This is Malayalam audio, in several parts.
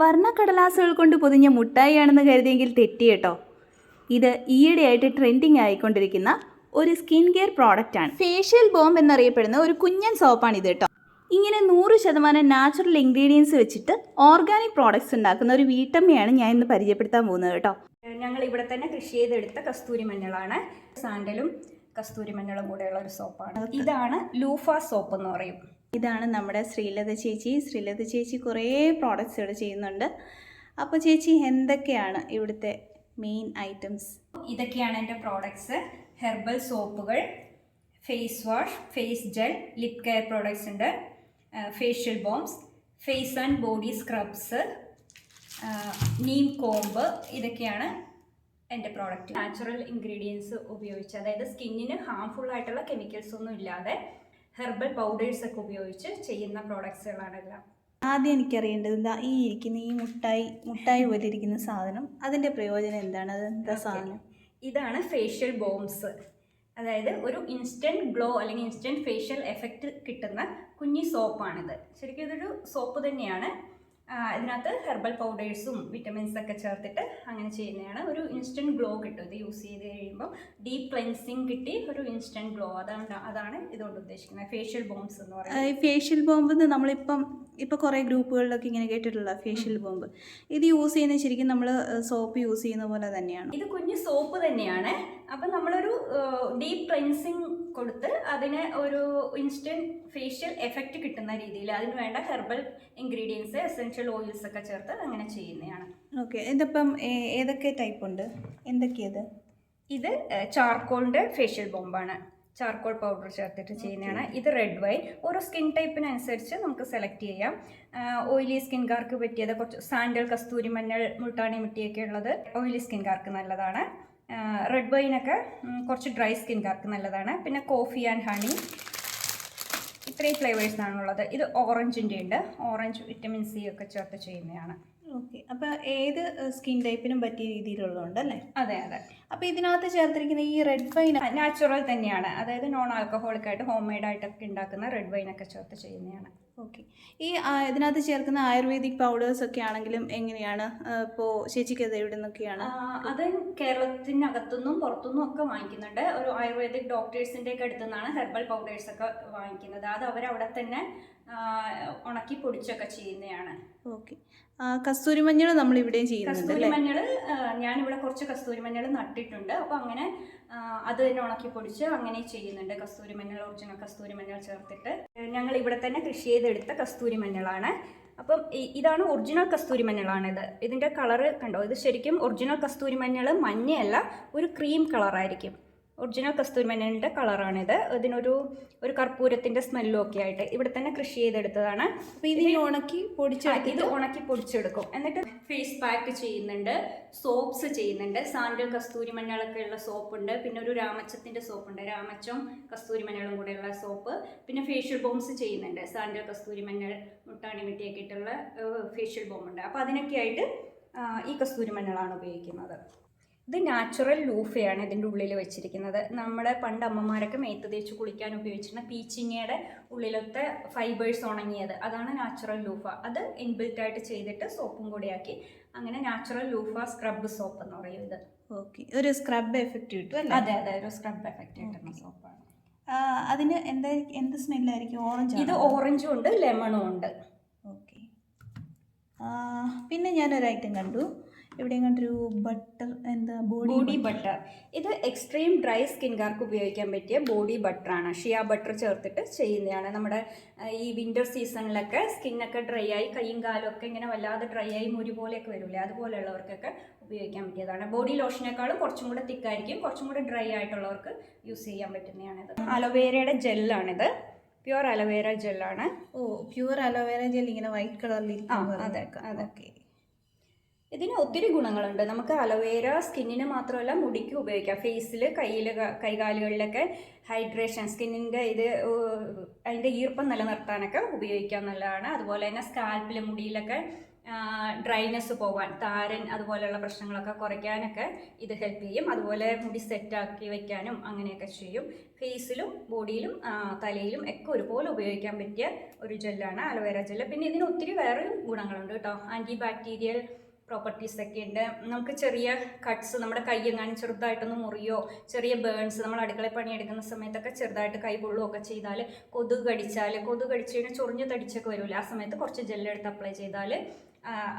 വർണക്കടലാസുകൾ കൊണ്ട് പൊതിഞ്ഞ മുട്ടായിയാണെന്ന് കരുതിയെങ്കിൽ തെറ്റി കേട്ടോ. ഇത് ഈയിടെയായിട്ട് ട്രെൻഡിങ് ആയിക്കൊണ്ടിരിക്കുന്ന ഒരു സ്കിൻ കെയർ പ്രോഡക്റ്റ് ആണ്. ഫേഷ്യൽ ബോംബ് എന്നറിയപ്പെടുന്ന ഒരു കുഞ്ഞൻ സോപ്പാണ് ഇത് കേട്ടോ. ഇങ്ങനെ നൂറ് ശതമാനം നാച്ചുറൽ ഇൻഗ്രീഡിയൻസ് വെച്ചിട്ട് ഓർഗാനിക് പ്രോഡക്ട്സ് ഉണ്ടാക്കുന്ന ഒരു വീട്ടമ്മയാണ് ഞാൻ ഇന്ന് പരിചയപ്പെടുത്താൻ പോകുന്നത് കേട്ടോ. ഞങ്ങൾ ഇവിടെ തന്നെ കൃഷി ചെയ്തെടുത്ത കസ്തൂരി മഞ്ഞളാണ്. സാൻഡലും കസ്തൂരി മഞ്ഞളും കൂടെയുള്ള ഒരു സോപ്പാണ് ഇതാണ് ലൂഫ സോപ്പ് എന്ന് പറയും. ഇതാണ് നമ്മുടെ ശ്രീലത ചേച്ചി. ശ്രീലത ചേച്ചി കുറേ പ്രോഡക്റ്റ്സ് ഇവിടെ ചെയ്യുന്നുണ്ട്. അപ്പോൾ ചേച്ചി എന്തൊക്കെയാണ് ഇവിടുത്തെ മെയിൻ ഐറ്റംസ് ഇതൊക്കെയാണ് എന്റെ products herbal സോപ്പുകൾ face wash face gel lip care products ഉണ്ട്. Facial bombs face and body scrubs neem comb ഇതൊക്കെയാണ് എന്റെ പ്രോഡക്റ്റ് നാച്ചുറൽ ഇൻഗ്രീഡിയൻസ് ഉപയോഗിച്ച് അതായത് സ്കിന്നിന് ഹാംഫുൾ ആയിട്ടുള്ള കെമിക്കൽസ് ഒന്നും ഇല്ലാതെ ഹെർബൽ പൗഡേഴ്സ് ഒക്കെ ഉപയോഗിച്ച് ചെയ്യുന്ന പ്രോഡക്ട്സുകളാണ് എല്ലാം ആദ്യം എനിക്കറിയേണ്ടത് എന്താ ഈ ഇരിക്കുന്ന ഈ മുട്ടായി മുട്ടായി പോലെ ഇരിക്കുന്ന സാധനം അതിന്റെ പ്രയോജനം എന്താണ്? അത് എന്താ സാധനം? ഇതാണ് ഫേഷ്യൽ ബോംസ് അതായത് ഒരു ഇൻസ്റ്റന്റ് ഗ്ലോ അല്ലെങ്കിൽ ഇൻസ്റ്റന്റ് ഫേഷ്യൽ എഫക്റ്റ് കിട്ടുന്ന കുഞ്ഞി സോപ്പാണിത് ശരിക്കും ഇതൊരു സോപ്പ് തന്നെയാണ്. ഇതിനകത്ത് ഹെർബൽ പൗഡേഴ്സും വിറ്റമിൻസ് ഒക്കെ ചേർത്തിട്ട് അങ്ങനെ ചെയ്യുന്നതാണ്. ഒരു ഇൻസ്റ്റന്റ് ഗ്ലോ കിട്ടും. ഇത് യൂസ് ചെയ്ത് കഴിയുമ്പോൾ ഡീപ്പ് ക്ലെൻസിങ് കിട്ടി ഒരു ഇൻസ്റ്റന്റ് ഗ്ലോ അതാണ് അതാണ് ഇതുകൊണ്ട് ഉദ്ദേശിക്കുന്നത്. ഫേഷ്യൽ ബോംബ്സ് എന്ന് പറയുന്നത്. ഈ ഫേഷ്യൽ ബോംബ് എന്ന് നമ്മളിപ്പം ഇപ്പോൾ കുറേ ഗ്രൂപ്പുകളിലൊക്കെ ഇങ്ങനെ കേട്ടിട്ടുള്ള ഫേഷ്യൽ ബോംബ് ഇത് യൂസ് ചെയ്യുന്ന ശരിക്കും നമ്മൾ സോപ്പ് യൂസ് ചെയ്യുന്ന പോലെ തന്നെയാണ്. ഇത് കുഞ്ഞ് സോപ്പ് തന്നെയാണ്. അപ്പം നമ്മളൊരു ഡീപ്പ് ക്ലെൻസിങ് കൊടുത്ത് അതിന് ഒരു ഇൻസ്റ്റന്റ് ഫേഷ്യൽ എഫക്റ്റ് കിട്ടുന്ന രീതിയിൽ അതിന് വേണ്ട ഹെർബൽ ഇൻഗ്രീഡിയൻസ് എസെൻഷ്യൽ ഓയിൽസ് ഒക്കെ ചേർത്ത് അങ്ങനെ ചെയ്യുന്നതാണ്. ഓക്കെ ഇതിപ്പം ഏതൊക്കെ ടൈപ്പ് ഉണ്ട്? എന്തൊക്കെയത്? ഇത് ചാർക്കോളിന്റെ ഫേഷ്യൽ ബോംബാണ് ചാർക്കോൾ പൗഡർ ചേർത്തിട്ട് ചെയ്യുന്നതാണ്. ഇത് റെഡ് വൈൻ ഓരോ സ്കിൻ ടൈപ്പിനനുസരിച്ച് നമുക്ക് സെലക്ട് ചെയ്യാം. ഓയിലി സ്കിൻകാർക്ക് പറ്റിയത് കുറച്ച് സാൻഡൽ കസ്തൂരി മഞ്ഞൾ മുൾട്ടാണി മുട്ടിയൊക്കെ ഉള്ളത്. ഓയിലി സ്കിൻകാർക്ക് നല്ലതാണ്. റെഡ് വൈനൊക്കെ കുറച്ച് ഡ്രൈ സ്കിൻകാർക്ക് നല്ലതാണ്. പിന്നെ കോഫി ആൻഡ് ഹണി ഇത്രയും ഫ്ലേവേഴ്സാണുള്ളത് ഇത് ഓറഞ്ചിന്റെ ഉണ്ട്. ഓറഞ്ച് വിറ്റമിൻ സി ഒക്കെ ചേർത്ത് ചെയ്യുന്നതാണ്. ഓക്കെ അപ്പോൾ ഏത് സ്കിൻ ടൈപ്പിനും പറ്റിയ രീതിയിലുള്ളതുണ്ട് അല്ലേ? അതെ അതെ. അപ്പോൾ ഇതിനകത്ത് ചേർത്തിരിക്കുന്ന ഈ റെഡ് വൈൻ നാച്ചുറൽ തന്നെയാണ്. അതായത് നോൺ ആൽക്കഹോളിക് ആയിട്ട് ഹോം മെയ്ഡ് ആയിട്ടൊക്കെ ഉണ്ടാക്കുന്ന റെഡ് വൈനൊക്കെ ചേർത്ത് ചെയ്യുന്നതാണ്. ഓക്കെ ഈ ഇതിനകത്ത് ചേർക്കുന്ന ആയുർവേദിക് പൗഡേഴ്സ് ഒക്കെ ആണെങ്കിലും എങ്ങനെയാണ്? ഇപ്പോൾ ചേച്ചിക്ക് അത് എവിടെ നിന്നൊക്കെയാണ് അത് കേരളത്തിനകത്തുനിന്നും പുറത്തുനിന്നും ഒക്കെ വാങ്ങിക്കുന്നുണ്ട്. ഒരു ആയുർവേദിക് ഡോക്ടേഴ്സിന്റെ ഒക്കെ അടുത്തു നിന്നാണ് ഹെർബൽ പൗഡേഴ്സ് ഒക്കെ വാങ്ങിക്കുന്നത്. അത് അവരവിടെ തന്നെ ഉണക്കി പൊടിച്ചൊക്കെ ചെയ്യുന്നതാണ്. ഓക്കെ കസ്തൂരി മഞ്ഞൾ നമ്മൾ ഇവിടെയും ചെയ്യുന്നുണ്ട് കസ്തൂരി മഞ്ഞൾ ഞാനിവിടെ കുറച്ച് കസ്തൂരി മഞ്ഞൾ നട്ടിട്ടുണ്ട്. അപ്പോൾ അങ്ങനെ അത് തന്നെ ഉണക്കി പൊടിച്ച് അങ്ങനെ ചെയ്യുന്നുണ്ട് കസ്തൂരി മഞ്ഞൾ ഒറിജിനൽ കസ്തൂരി മഞ്ഞൾ ചേർത്തിട്ട്. ഞങ്ങൾ ഇവിടെ തന്നെ കൃഷി ചെയ്തെടുത്ത കസ്തൂരി മഞ്ഞളാണ് അപ്പം ഇതാണ് ഒറിജിനൽ കസ്തൂരി ഇത്. ഇതിന്റെ കളറ് കണ്ടോ? ഇത് ശരിക്കും ഒറിജിനൽ കസ്തൂരി മഞ്ഞൾ മഞ്ഞയല്ല ഒരു ക്രീം കളറായിരിക്കും. ഒറിജിനൽ കസ്തൂരി മഞ്ഞളിന്റെ കളറാണിത്. ഇതിനൊരു ഒരു കർപ്പൂരത്തിന്റെ സ്മെല്ലും ഒക്കെ ആയിട്ട് ഇവിടെ തന്നെ കൃഷി ചെയ്തെടുത്തതാണ്. അപ്പോൾ ഇത് ഉണക്കി പൊടിച്ചെടുക്കും ഇത് ഉണക്കി പൊടിച്ചെടുക്കും. എന്നിട്ട് ഫേസ് പാക്ക് ചെയ്യുന്നുണ്ട് സോപ്സ് ചെയ്യുന്നുണ്ട്. സാൻഡൽ കസ്തൂരി മഞ്ഞളൊക്കെ ഉള്ള സോപ്പുണ്ട്. പിന്നെ ഒരു രാമച്ചത്തിന്റെ സോപ്പുണ്ട്. രാമച്ചം കസ്തൂരി മഞ്ഞളും കൂടെയുള്ള സോപ്പ്. പിന്നെ ഫേഷ്യൽ ബോംസ് ചെയ്യുന്നുണ്ട്. സാൻഡൽ കസ്തൂരി മഞ്ഞൾ മുട്ടാണി മിട്ടിയൊക്കെ ഇട്ടുള്ള ഫേഷ്യൽ ബോം ഉണ്ട്. അപ്പോൾ അതിനൊക്കെ ആയിട്ട് ഈ കസ്തൂരി മഞ്ഞളാണ് ഉപയോഗിക്കുന്നത്. ഇത് നാച്ചുറൽ ലൂഫയാണ് ഇതിന്റെ ഉള്ളിൽ വെച്ചിരിക്കുന്നത്. നമ്മുടെ പണ്ട് അമ്മമാരൊക്കെ മേത്ത് തേച്ച് കുളിക്കാൻ ഉപയോഗിച്ചിരുന്ന പീച്ചിങ്ങയുടെ ഉള്ളിലത്തെ ഫൈബേഴ്സ് ഉണങ്ങിയത്. അതാണ് നാച്ചുറൽ ലൂഫ അത് ഇൻബിൽറ്റ് ആയിട്ട് ചെയ്തിട്ട് സോപ്പും കൂടിയാക്കി അങ്ങനെ നാച്ചുറൽ ലൂഫ സ്ക്രബ് സോപ്പ് എന്ന് പറയുന്നത് ഓക്കെ ഒരു സ്ക്രബ് എഫക്റ്റ് കിട്ടും അതെ അതെ. ഒരു സ്ക്രബ് എഫക്റ്റ് കിട്ടുന്ന സോപ്പാണ് അതിന് എന്താ എന്ത് സ്മെല്ലായിരിക്കും ഓറഞ്ച് ഇത് ഓറഞ്ചും ഉണ്ട് ലെമണും ഉണ്ട്. ഓക്കെ പിന്നെ ഞാനൊരു ഐറ്റം കണ്ടു. എവിടെയും കണ്ടൊരു ബട്ടർ എന്താ ബോഡി ബോഡി ബട്ടർ ഇത് എക്സ്ട്രീം ഡ്രൈ സ്കിൻകാർക്ക് ഉപയോഗിക്കാൻ പറ്റിയ ബോഡി ബട്ടറാണ് ഷിയ ബട്ടർ ചേർത്തിട്ട് ചെയ്യുന്നതാണ്. നമ്മുടെ ഈ വിന്റർ സീസണിലൊക്കെ സ്കിന്നൊക്കെ ഡ്രൈ ആയി കൈയും കാലും ഒക്കെ ഇങ്ങനെ വല്ലാതെ ഡ്രൈ ആയി മുരി പോലെയൊക്കെ വരില്ലേ അതുപോലെയുള്ളവർക്കൊക്കെ ഉപയോഗിക്കാൻ പറ്റിയതാണ്. ബോഡി ലോഷനേക്കാളും കുറച്ചും കൂടെ തിക്കായിരിക്കും. കുറച്ചും കൂടെ ഡ്രൈ ആയിട്ടുള്ളവർക്ക് യൂസ് ചെയ്യാൻ പറ്റുന്നതാണിത് അലോവേരയുടെ ജെല്ലാണിത് പ്യുവർ അലോവേര ജെല്ലാണ് ഓ പ്യുവർ അലോവേര ജെൽ ഇങ്ങനെ വൈറ്റ് കളറിൽ ആ, അതെ, അതെ. ഇതിന് ഒത്തിരി ഗുണങ്ങളുണ്ട്. നമുക്ക് അലോവേര സ്കിന്നിന് മാത്രമല്ല മുടിക്ക് ഉപയോഗിക്കാം. ഫേസിൽ കയ്യിൽ കൈകാലുകളിലൊക്കെ ഹൈഡ്രേഷൻ സ്കിന്നിന്റെ ഇത് അതിന്റെ ഈർപ്പം നിലനിർത്താനൊക്കെ ഉപയോഗിക്കാം നല്ലതാണ് അതുപോലെ തന്നെ സ്കാൽപ്പിൽ മുടിയിലൊക്കെ ഡ്രൈനെസ് പോകാൻ താരൻ അതുപോലെയുള്ള പ്രശ്നങ്ങളൊക്കെ കുറയ്ക്കാനൊക്കെ ഇത് ഹെൽപ്പ് ചെയ്യും. അതുപോലെ മുടി സെറ്റാക്കി വയ്ക്കാനും അങ്ങനെയൊക്കെ ചെയ്യും. ഫേസിലും ബോഡിയിലും തലയിലും ഒക്കെ ഒരുപോലെ ഉപയോഗിക്കാൻ പറ്റിയ ഒരു ജെല്ലാണ് അലോവേര ജെല്ല് പിന്നെ ഇതിന് ഒത്തിരി വേറെയും ഗുണങ്ങളുണ്ട് കേട്ടോ. ആന്റി ബാക്ടീരിയൽ പ്രോപ്പർട്ടീസ് ഒക്കെ ഉണ്ട് നമുക്ക് ചെറിയ കട്ട്സ് നമ്മുടെ കയ്യെങ്ങാനും ചെറുതായിട്ടൊന്ന് മുറിയോ ചെറിയ ബേൺസ് നമ്മൾ അടുക്കള പണിയെടുക്കുന്ന സമയത്തൊക്കെ ചെറുതായിട്ട് കൈ പൊള്ളുകയോ ഒക്കെ ചെയ്താൽ കൊതുക് കടിച്ചാൽ കൊതുക് കടിച്ചു കഴിഞ്ഞാൽ ചൊറിഞ്ഞ് തടിച്ചൊക്കെ വരില്ല? ആ സമയത്ത് കുറച്ച് ജെല്ലെടുത്ത് അപ്ലൈ ചെയ്താൽ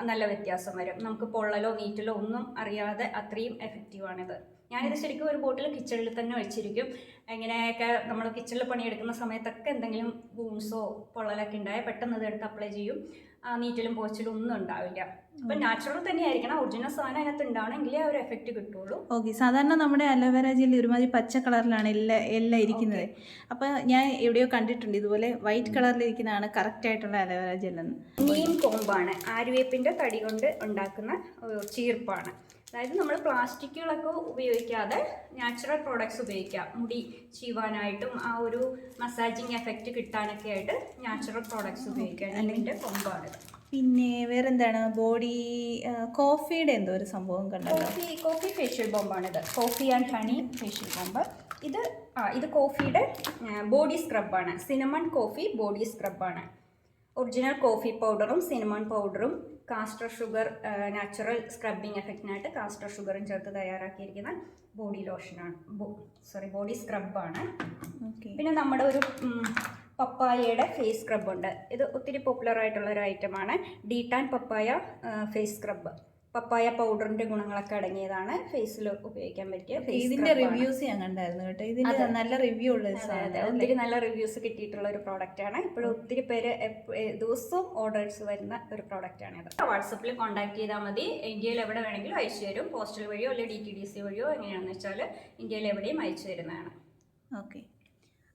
നല്ല വ്യത്യാസം വരും. നമുക്ക് പൊള്ളലോ നീറ്റലോ ഒന്നും അറിയാതെ അത്രയും എഫക്റ്റീവാണിത് ഞാനിത് ശരിക്കും ഒരു ബോട്ടിൽ കിച്ചണിൽ തന്നെ വെച്ചിരിക്കും. എങ്ങനെയൊക്കെ നമ്മൾ കിച്ചണിൽ പണിയെടുക്കുന്ന സമയത്തൊക്കെ എന്തെങ്കിലും വൂൺസോ പൊള്ളലൊക്കെ ഉണ്ടായാൽ പെട്ടെന്ന് ഇത് എടുത്ത് അപ്ലൈ ചെയ്യും. നീറ്റലും പോച്ചിലും ഒന്നും ഉണ്ടാവില്ല. അപ്പൊ നാച്ചുറൽ തന്നെയായിരിക്കണം. ഒറിജിനൽ സാധനം അതിനകത്ത് ഉണ്ടാവണമെങ്കിലേ ആ ഒരു എഫക്റ്റ് കിട്ടുള്ളൂ. ഓക്കെ. സാധാരണ നമ്മുടെ അലോവേര ജെല്ലി ഒരുമാതിരി പച്ച കളറിലാണ് എല്ലാ എല്ലാം ഇരിക്കുന്നത്. അപ്പൊ ഞാൻ എവിടെയോ കണ്ടിട്ടുണ്ട് ഇതുപോലെ വൈറ്റ് കളറിലിരിക്കുന്നതാണ് കറക്റ്റ് ആയിട്ടുള്ള അലോവേര ജെല്ലെന്ന് നീം കോമ്പാണ്. ആര്യവേപ്പിന്റെ തടി കൊണ്ട് ഉണ്ടാക്കുന്ന ചീർപ്പാണ്. അതായത് നമ്മൾ പ്ലാസ്റ്റിക്കുകളൊക്കെ ഉപയോഗിക്കാതെ നാച്ചുറൽ പ്രോഡക്ട്സ് ഉപയോഗിക്കാം. മുടി ചീവാനായിട്ടും ആ ഒരു മസാജിങ് എഫക്റ്റ് കിട്ടാനൊക്കെ ആയിട്ട് നാച്ചുറൽ പ്രോഡക്ട്സ് ഉപയോഗിക്കാം നീമിന്റെ കൊമ്പാണ് പിന്നെ വേറെ എന്താണ് ബോഡി കോഫിയുടെ എന്തോ ഒരു സംഭവം കണ്ടല്ലോ. Coffee coffee facial ബോംബാണിത്. Coffee and honey facial bomb. ഇത് ആ ഇത് കോഫിയുടെ ബോഡി സ്ക്രബാണ്. സിനമൺ കോഫി ബോഡി സ്ക്രബാണ്. ഒറിജിനൽ കോഫി പൗഡറും സിനമൺ പൗഡറും കാസ്റ്റർ ഷുഗർ നാച്ചുറൽ സ്ക്രബിങ് എഫക്റ്റിനായിട്ട് കാസ്റ്റർ ഷുഗറും ചേർത്ത് തയ്യാറാക്കിയിരിക്കുന്ന ബോഡി ലോഷനാണ്. സോറി ബോഡി സ്ക്രബാണ് പിന്നെ നമ്മുടെ ഒരു പപ്പായയുടെ ഫേസ് സ്ക്രബ് ഉണ്ട് ഇത് ഒത്തിരി പോപ്പുലർ ആയിട്ടുള്ള ഒരു ഐറ്റമാണ്. Detan papaya face scrub papaya പൗഡറിന്റെ ഗുണങ്ങളൊക്കെ അടങ്ങിയതാണ് ഫേസിൽ ഉപയോഗിക്കാൻ പറ്റിയ ഫേസ് ഇതിന്റെ റിവ്യൂസ് ഞാൻ കണ്ടായിരുന്നു കേട്ടോ. ഇതിന്റെ നല്ല റിവ്യൂ ഉള്ള ഒത്തിരി നല്ല റിവ്യൂസ് കിട്ടിയിട്ടുള്ള ഒരു പ്രോഡക്റ്റ് ആണ്. ഇപ്പോഴും ഒത്തിരി പേര് ദിവസവും ഓർഡേഴ്സ് വരുന്ന ഒരു പ്രോഡക്റ്റ് ആണ് ഇത്. വാട്സപ്പിൽ കോൺടാക്ട് ചെയ്താൽ മതി. ഇന്ത്യയിൽ എവിടെ വേണമെങ്കിലും അയച്ചു തരും. പോസ്റ്റൽ വഴിയോ അല്ലെങ്കിൽ ഡി ടി ഡി സി വഴിയോ എങ്ങനെയാണെന്ന് വെച്ചാൽ ഇന്ത്യയിൽ എവിടെയും അയച്ചു തരുന്നതാണ്. ഓക്കെ.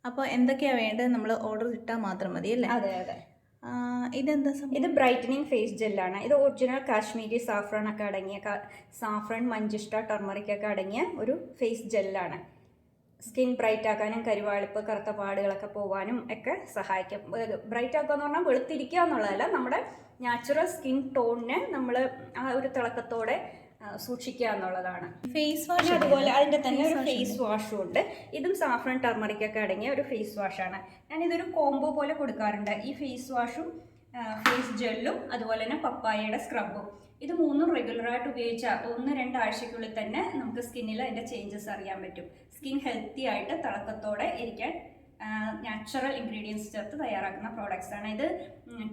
അപ്പോൾ എന്തൊക്കെയാണ് വേണ്ടത്? നമ്മൾ ഓർഡർ ഇട്ടാൽ മാത്രം മതി അല്ലേ? അതെ അതെ. ഇതെന്താ ഇത് ബ്രൈറ്റനിങ് ഫേസ് ജെല്ലാണ്. ഇത് ഒറിജിനൽ കാശ്മീരി സാഫ്രൺ ഒക്കെ അടങ്ങിയ സാഫ്രൺ മഞ്ചിഷ്ട ടർമറിക് ഒക്കെ അടങ്ങിയ ഒരു ഫേസ് ജെല്ലാണ്. സ്കിൻ ബ്രൈറ്റ് ആക്കാനും കരുവാളിപ്പ് കറുത്ത പാടുകളൊക്കെ പോകാനും ഒക്കെ സഹായിക്കും. ബ്രൈറ്റ് ആക്കുക എന്ന് പറഞ്ഞാൽ വെളുത്തിരിക്കുക എന്നുള്ളതല്ല നമ്മുടെ നാച്ചുറൽ സ്കിൻ ടോണിനെ നമ്മൾ ആ ഒരു തിളക്കത്തോടെ സൂക്ഷിക്കുക എന്നുള്ളതാണ്. ഫേസ് വാഷ് അതുപോലെ അതിന്റെ തന്നെ ഒരു ഫേസ് വാഷും ഉണ്ട്. ഇതും സാഫ്രൺ ടർമറിക് ഒക്കെ അടങ്ങിയ ഒരു ഫേസ് വാഷാണ് ഞാൻ ഇതൊരു കോംബോ പോലെ കൊടുക്കാറുണ്ട്. ഈ ഫേസ് വാഷും ഫേസ് ജെല്ലും അതുപോലെ തന്നെ പപ്പായയുടെ സ്ക്രബും ഇത് മൂന്നും റെഗുലറായിട്ട് ഉപയോഗിച്ചാൽ ഒന്ന് രണ്ടാഴ്ചയ്ക്കുള്ളിൽ തന്നെ നമുക്ക് സ്കിന്നിൽ അതിന്റെ ചേഞ്ചസ് അറിയാൻ പറ്റും. സ്കിൻ ഹെൽത്തി ആയിട്ട് തിളക്കത്തോടെ ഇരിക്കാൻ നാച്ചുറൽ ഇൻഗ്രീഡിയൻസ് ചേർത്ത് തയ്യാറാക്കുന്ന പ്രോഡക്റ്റ്സ് ആണ്. ഇത്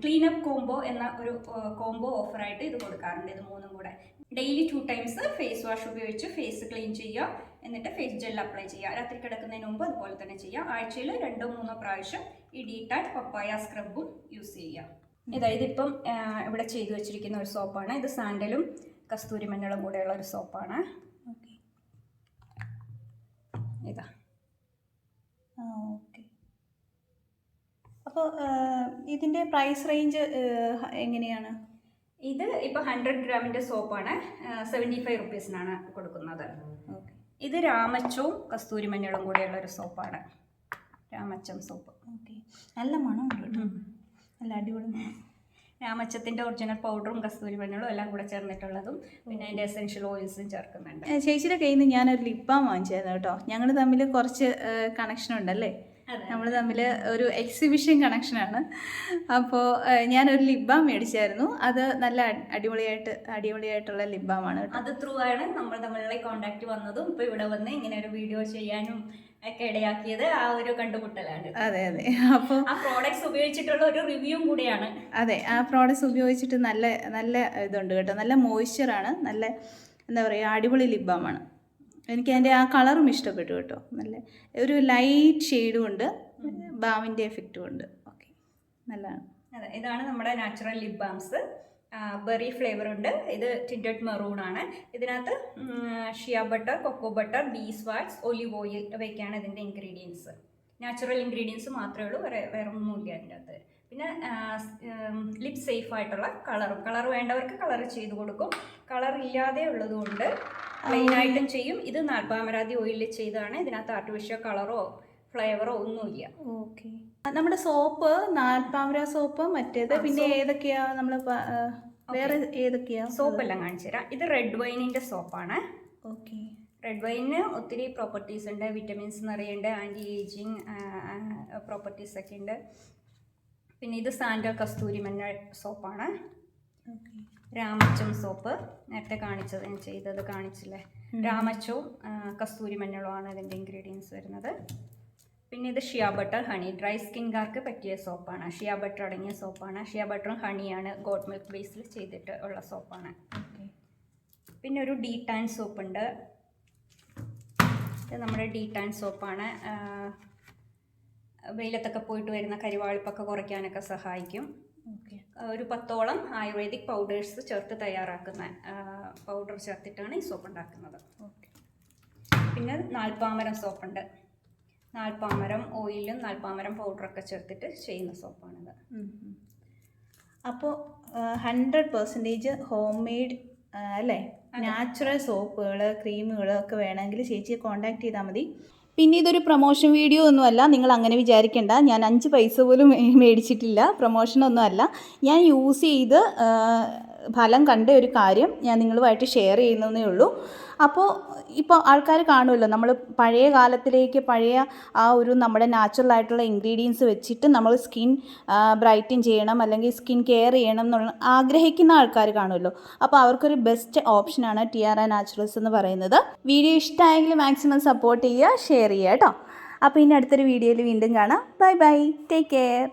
ക്ലീനപ്പ് കോംബോ എന്ന ഒരു കോംബോ ഓഫറായിട്ട് ഇത് കൊടുക്കാറുണ്ട്. ഇത് മൂന്നും കൂടെ. Daily two times face wash ഉപയോഗിച്ച് ഫേസ് ക്ലീൻ ചെയ്യുക. എന്നിട്ട് ഫേസ് ജെൽ അപ്ലൈ ചെയ്യുക. രാത്രി കിടക്കുന്നതിന് മുമ്പ് അതുപോലെ തന്നെ ചെയ്യുക. ആഴ്ചയിൽ രണ്ടോ മൂന്നോ പ്രാവശ്യം ഈ ഡീടാറ്റ് പപ്പായ സ്ക്രബും യൂസ് ചെയ്യുക. ഇതാ ഇതിപ്പം ഇവിടെ ചെയ്തു വെച്ചിരിക്കുന്ന ഒരു സോപ്പാണ്. ഇത് സാൻഡലും കസ്തൂരി മഞ്ഞളും കൂടെയുള്ള ഒരു സോപ്പാണ്. ഇതാ. ഓക്കെ. അപ്പോൾ ഇതിന്റെ പ്രൈസ് റേഞ്ച് എങ്ങനെയാണ്? ഇത് ഇപ്പോൾ ഹൺഡ്രഡ് ഗ്രാമിന്റെ സോപ്പാണ് സെവന്റി ഫൈവ് റുപ്പീസിനാണ് കൊടുക്കുന്നത്. ഓക്കെ. ഇത് രാമച്ചവും കസ്തൂരി മഞ്ഞളും കൂടെയുള്ള ഒരു സോപ്പാണ്. രാമച്ചം സോപ്പ്. ഓക്കെ. നല്ല മണം നല്ല അടിപൊളി മണം. രാമച്ചത്തിന്റെ ഒറിജിനൽ പൗഡറും കസ്തൂരി മഞ്ഞളും എല്ലാം കൂടെ ചേർന്നിട്ടുള്ളതും പിന്നെ അതിന്റെ എസെൻഷ്യൽ ഓയിൽസും ചേർക്കുന്നുണ്ട്. ചേച്ചിയുടെ കയ്യിൽ നിന്ന് ഞാനൊരു ലിപ്പാം വാങ്ങിച്ചായിരുന്നു കേട്ടോ. ഞങ്ങൾ തമ്മിൽ കുറച്ച് കണക്ഷൻ ഉണ്ടല്ലേ? നമ്മൾ തമ്മിൽ ഒരു എക്സിബിഷൻ കണക്ഷനാണ് അപ്പോൾ ഞാനൊരു ലിപ് ബാം മേടിച്ചായിരുന്നു. അത് നല്ല അടിപൊളിയായിട്ട് അടിപൊളിയായിട്ടുള്ള ലിപ് ബാമാണ് കേട്ടോ. അത് ത്രൂ ആണ് നമ്മൾ തമ്മിലുള്ള കോണ്ടാക്ട് വന്നതും ഇപ്പോൾ ഇവിടെ വന്ന് ഇങ്ങനെ ഒരു വീഡിയോ ചെയ്യാനും ഒക്കെ ഇടയാക്കിയത് ആ ഒരു കണ്ടുമുട്ടലാണ്. അതെ അതെ. അപ്പോൾ ആ പ്രോഡക്ട്സ് ഉപയോഗിച്ചിട്ടുള്ള ഒരു റിവ്യൂ കൂടിയാണ്. അതെ ആ പ്രോഡക്റ്റ്സ് ഉപയോഗിച്ചിട്ട് നല്ല നല്ല ഇതുണ്ട് കേട്ടോ. നല്ല മോയ്സ്ചറാണ് നല്ല എന്താ പറയുക അടിപൊളി ലിപ് ബാമാണ് എനിക്ക് അതിന്റെ ആ കളറും ഇഷ്ടപ്പെട്ടു കേട്ടോ. നല്ല ഒരു ലൈറ്റ് ഷെയ്ഡും ഉണ്ട്. ബാമിന്റെ എഫക്റ്റും ഉണ്ട്. ഓക്കെ നല്ലതാണ്. അതെ ഇതാണ് നമ്മുടെ natural lip balms berry flavour ഉണ്ട്. ഇത് ടിന്റഡ് മെറൂൺ ആണ്. ഇതിനകത്ത് shea butter cocoa butter beeswax olive oil ഇവയൊക്കെയാണ് ഇതിന്റെ ഇൻഗ്രീഡിയൻസ് നാച്ചുറൽ ഇൻഗ്രീഡിയൻസ് മാത്രമേ ഉള്ളൂ. വേറെ വേറെ ഒന്നുമില്ല അതിന്റെ അകത്ത് പിന്നെ ലിപ് സേഫ് ആയിട്ടുള്ള കളറും കളർ വേണ്ടവർക്ക് കളർ ചെയ്ത് കൊടുക്കും. കളർ ഇല്ലാതെ ഉള്ളതുകൊണ്ട് പ്ലെയിൻ ആയിട്ടും ചെയ്യും. ഇത് നാൽപ്പാമരാതി ഓയിലിൽ ചെയ്താണ്. ഇതിനകത്ത് ആർട്ടിഫിഷ്യൽ കളറോ ഫ്ലേവറോ ഒന്നുമില്ല. ഓക്കെ നമ്മുടെ സോപ്പ് നാൽപ്പാമര സോപ്പ് മറ്റേത് പിന്നെ ഏതൊക്കെയാ? നമ്മൾ വേറെ ഏതൊക്കെയാ? സോപ്പ് എല്ലാം കാണിച്ചു തരാം. ഇത് റെഡ് വൈനിന്റെ സോപ്പാണ്. ഓക്കെ റെഡ് വൈനിന് ഒത്തിരി പ്രോപ്പർട്ടീസ് ഉണ്ട്. വിറ്റമിൻസ് നിറയുണ്ട്. ആന്റി ഏജിങ് പ്രോപ്പർട്ടീസ് ഒക്കെ ഉണ്ട്. പിന്നെ ഇത് സാൻഡൽ കസ്തൂരി മഞ്ഞൾ സോപ്പാണ്. രാമച്ചം സോപ്പ്. നേരത്തെ കാണിച്ചത് ഞാൻ ചെയ്തത് കാണിച്ചില്ലേ? രാമച്ചവും കസ്തൂരി മഞ്ഞളുമാണ് ഇതിന്റെ ഇൻഗ്രീഡിയൻസ് വരുന്നത്. പിന്നെ ഇത് ഷിയ ബട്ടർ ഹണി. ഡ്രൈ സ്കിൻകാർക്ക് പറ്റിയ സോപ്പാണ്. ഷിയ ബട്ടർ അടങ്ങിയ സോപ്പാണ്. ഷിയ ബട്ടറും ഹണിയാണ് ഗോഡ് മിൽക്ക് ബേസിൽ ചെയ്തിട്ട് ഉള്ള സോപ്പാണ്. ഓക്കെ പിന്നെ ഒരു ഡീ ടാൻ സോപ്പ് ഉണ്ട് ഇത് നമ്മുടെ ഡീ ടാൻ സോപ്പാണ്. വെയിലത്തൊക്കെ പോയിട്ട് വരുന്ന കരിവാളിപ്പൊക്കെ കുറയ്ക്കാനൊക്കെ സഹായിക്കും. ഒരു പത്തോളം ആയുർവേദിക് പൗഡേഴ്സ് ചേർത്ത് തയ്യാറാക്കുന്ന പൗഡർ ചേർത്തിട്ടാണ് ഈ സോപ്പ് ഉണ്ടാക്കുന്നത്. പിന്നെ നാൽപ്പാമരം സോപ്പുണ്ട്. നാൽപ്പാമരം ഓയിലും നാൽപ്പാമരം പൗഡറൊക്കെ ചേർത്തിട്ട് ചെയ്യുന്ന സോപ്പാണിത്. അപ്പോൾ ഹൺഡ്രഡ് പെർസെന്റേജ് ഹോം മെയ്ഡ് അല്ലേ? നാച്ചുറൽ സോപ്പുകൾ ക്രീമുകൾ ഒക്കെ വേണമെങ്കിൽ ചേച്ചിയെ കോണ്ടാക്ട് ചെയ്താൽ മതി. പിന്നെ ഇതൊരു പ്രൊമോഷൻ വീഡിയോ ഒന്നുമല്ല. നിങ്ങൾ അങ്ങനെ വിചാരിക്കേണ്ട. ഞാൻ അഞ്ച് പൈസ പോലും മേടിച്ചിട്ടില്ല. പ്രൊമോഷനൊന്നും അല്ല ഞാൻ യൂസ് ചെയ്ത് ഫലം കണ്ട ഒരു കാര്യം ഞാൻ നിങ്ങളുമായിട്ട് ഷെയർ ചെയ്യുന്നതേ ഉള്ളൂ. അപ്പോൾ ഇപ്പോൾ ആൾക്കാർ കാണുമല്ലോ നമ്മൾ പഴയ കാലത്തിലേക്ക് പഴയ ആ ഒരു നമ്മുടെ നാച്ചുറൽ ആയിട്ടുള്ള ഇൻഗ്രീഡിയൻസ് വെച്ചിട്ട് നമ്മൾ സ്കിൻ ബ്രൈറ്റൻ ചെയ്യണം അല്ലെങ്കിൽ സ്കിൻ കെയർ ചെയ്യണം എന്നുള്ള ആഗ്രഹിക്കുന്ന ആൾക്കാർ കാണുമല്ലോ. അപ്പോൾ അവർക്കൊരു ബെസ്റ്റ് ഓപ്ഷനാണ് ടി ആർ ആ നാച്ചുറൽസ് എന്ന് പറയുന്നത്. വീഡിയോ ഇഷ്ടമായെങ്കിൽ മാക്സിമം സപ്പോർട്ട് ചെയ്യുക ഷെയർ ചെയ്യുക കേട്ടോ. അപ്പോൾ ഇനി അടുത്തൊരു വീഡിയോയിൽ വീണ്ടും കാണാം. Bye bye take care